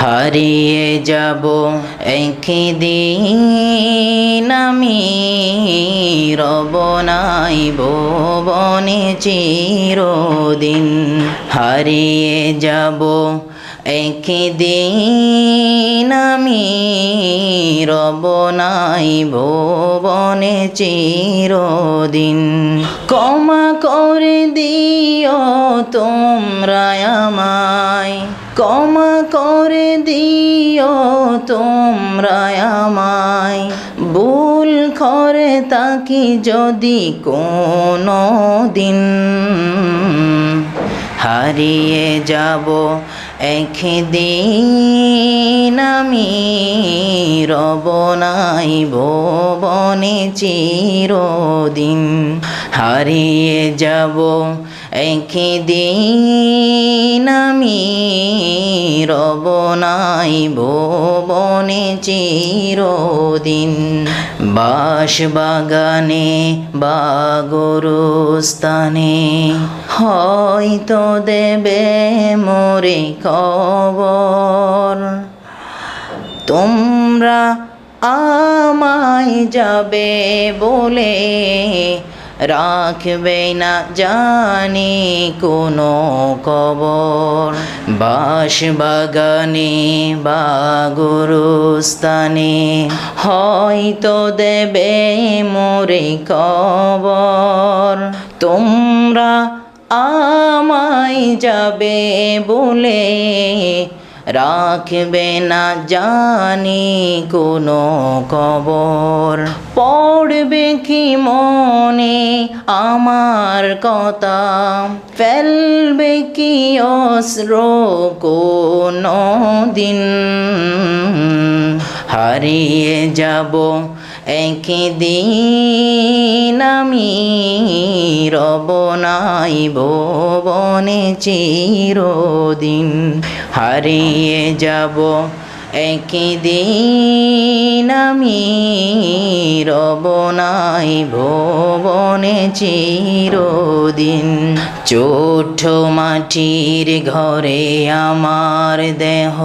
হারিয়ে যাব একদিন আমি, রব নাই ভুবনে চিরদিন। হারিয়ে যাব একদিন আমি, রব নাই ভুবনে চিরদিন। ক্ষমা করে দিও তোমরা আমায়। ক্ষমা করে দিও তোমরা আমায়। ভুল করে তাকি যদি কোনো দিন হারিয়ে যাব একদিন আমি, রব নাই ভুবনে চিরদিন। হারিয়ে যাব একদিন আমি রব নাই ভুবনে চিরদিন। বাস বাগানে বা গরুস্থানে হয়তো দেবে মোরে খবর। তোমরা আমায় যাবে বলে রাখবে না জানি কোনো কবর। বাস বাগানে বা গরুস্থানে হয়তো দেবে মোরে কবর। তোমরা আমায় যাবে বলে রাখবে না জানি কোনো কবর পড়বে কি মনে আমার কথা? ফেলবে কি অস্র কোনো দিন হারিয়ে যাব একদিন আমি রব নাই ভবনে চিরদিন হারিয়ে যাব। একদিন আমি রব নাই ভুবনে চিরদিন। চোঠ মাটির ঘরে আমার দেহ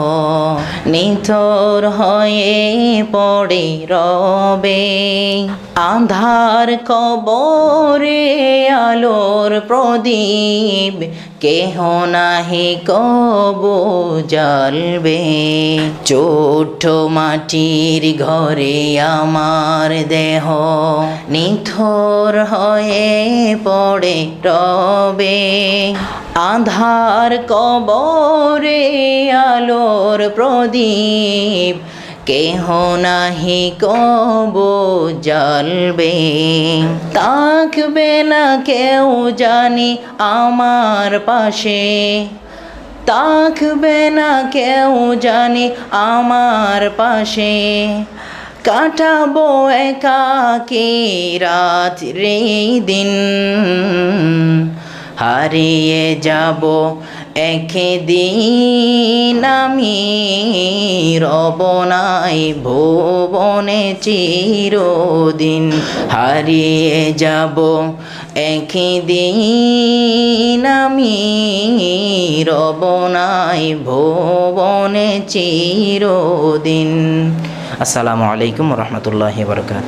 নিথর হয়ে পড়ে রবে। আধার কবরে আলোর প্রদীপ, কেহ নাহি কব জ্বলবে। চোঠ মাটির ঘরে আমার দেহ নিথর হয়ে পড়ে রবে। আধার কবরে আলোর প্রদীপ, কেহ নাহি কব জ্বলবে। থাকবে না কেউ জানি আমার পাশে। থাকবে না কেউ জানি আমার পাশে। কাটাবো একাকি রাত রে দিন। হারিয়ে যাব একদিন। আমি রব নাই, ভুবনে চিরদিন হারিয়ে যাব। একদিন আমি রব নাই, ভুবনে চিরদিন। আসসালামু আলাইকুম রহমতুল্লাহি বরকাত